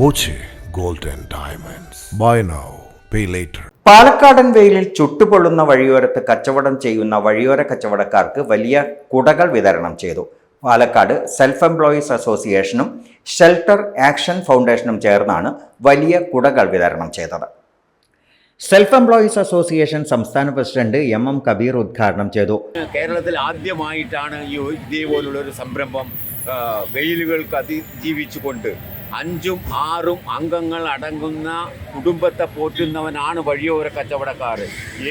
Boche gold diamonds. Buy now pay later. പാലക്കാടൻ വെയിലിൽ ചുട്ടുപൊള്ളുന്ന വഴിയോരത്ത് കച്ചവടം ചെയ്യുന്ന വഴിയോര കച്ചവടക്കാർക്ക് വലിയ കുടകൾ വിതരണം ചെയ്തു. പാലക്കാട് സെൽഫ് എംപ്ലോയീസ് അസോസിയേഷനും ഷെൽട്ടർ ആക്ഷൻ ഫൗണ്ടേഷനും ചേർന്നാണ് വലിയ കുടകൾ വിതരണം ചെയ്തത്. സെൽഫ് എംപ്ലോയീസ് അസോസിയേഷൻ സംസ്ഥാന പ്രസിഡന്റ് എം എം കബീർ ഉദ്ഘാടനം ചെയ്തു. കേരളത്തിൽ ആദ്യമായിട്ടാണ് ഈ ഇതേപോലുള്ള ഒരു സംരംഭം വെയിലുകൾക്ക് അതിജീവിച്ചുകൊണ്ട് അഞ്ചും ആറും അംഗങ്ങൾ അടങ്ങുന്ന കുടുംബത്തെ പോറ്റുന്നവനാണ് വഴിയോര കച്ചവടക്കാർ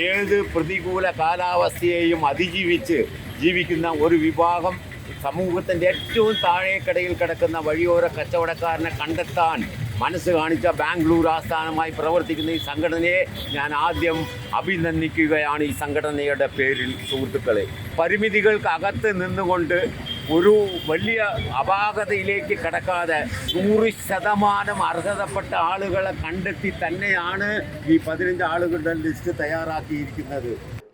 ഏത് പ്രതികൂല കാലാവസ്ഥയെയും അതിജീവിച്ച് ജീവിക്കുന്ന ഒരു വിഭാഗം സമൂഹത്തിന്റെ ഏറ്റവും താഴേക്കടയിൽ കിടക്കുന്ന വഴിയോര കച്ചവടക്കാരനെ കണ്ടെത്താൻ മനസ്സ് കാണിച്ച ബാംഗ്ലൂർ ആസ്ഥാനമായി പ്രവർത്തിക്കുന്ന ഈ സംഘടനയെ ഞാൻ ആദ്യം അഭിനന്ദിക്കുകയാണ് ഈ സംഘടനയുടെ പേരിൽ സുഹൃത്തുക്കളെ. പരിമിതികൾക്ക് അകത്ത് നിന്നുകൊണ്ട് ഒരു വലിയ അപാകതയിലേക്ക് കടക്കാതെ നൂറ് ശതമാനം അർഹതപ്പെട്ട ആളുകളെ കണ്ടെത്തി തന്നെയാണ് ഈ പതിനഞ്ച് ആളുകളുടെ ലിസ്റ്റ് തയ്യാറാക്കിയിരിക്കുന്നത്.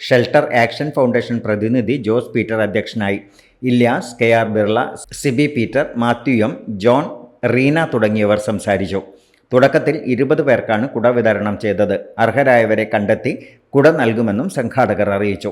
ഷെൽട്ടർ ആക്ഷൻ ഫൗണ്ടേഷൻ പ്രതിനിധി ജോസ് പീറ്റർ അധ്യക്ഷനായി. Ilyas K R Birla Siby Peter Mathew M John Reena തുടങ്ങിയവർ സംസാരിച്ചു. തുടക്കത്തിൽ ഇരുപത് പേർക്കാണ് കുട വിതരണം ചെയ്തത്. അർഹരായവരെ കണ്ടെത്തി കുട നൽകുമെന്നും സംഘാടകർ അറിയിച്ചു.